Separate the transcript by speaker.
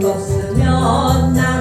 Speaker 1: 없으면 나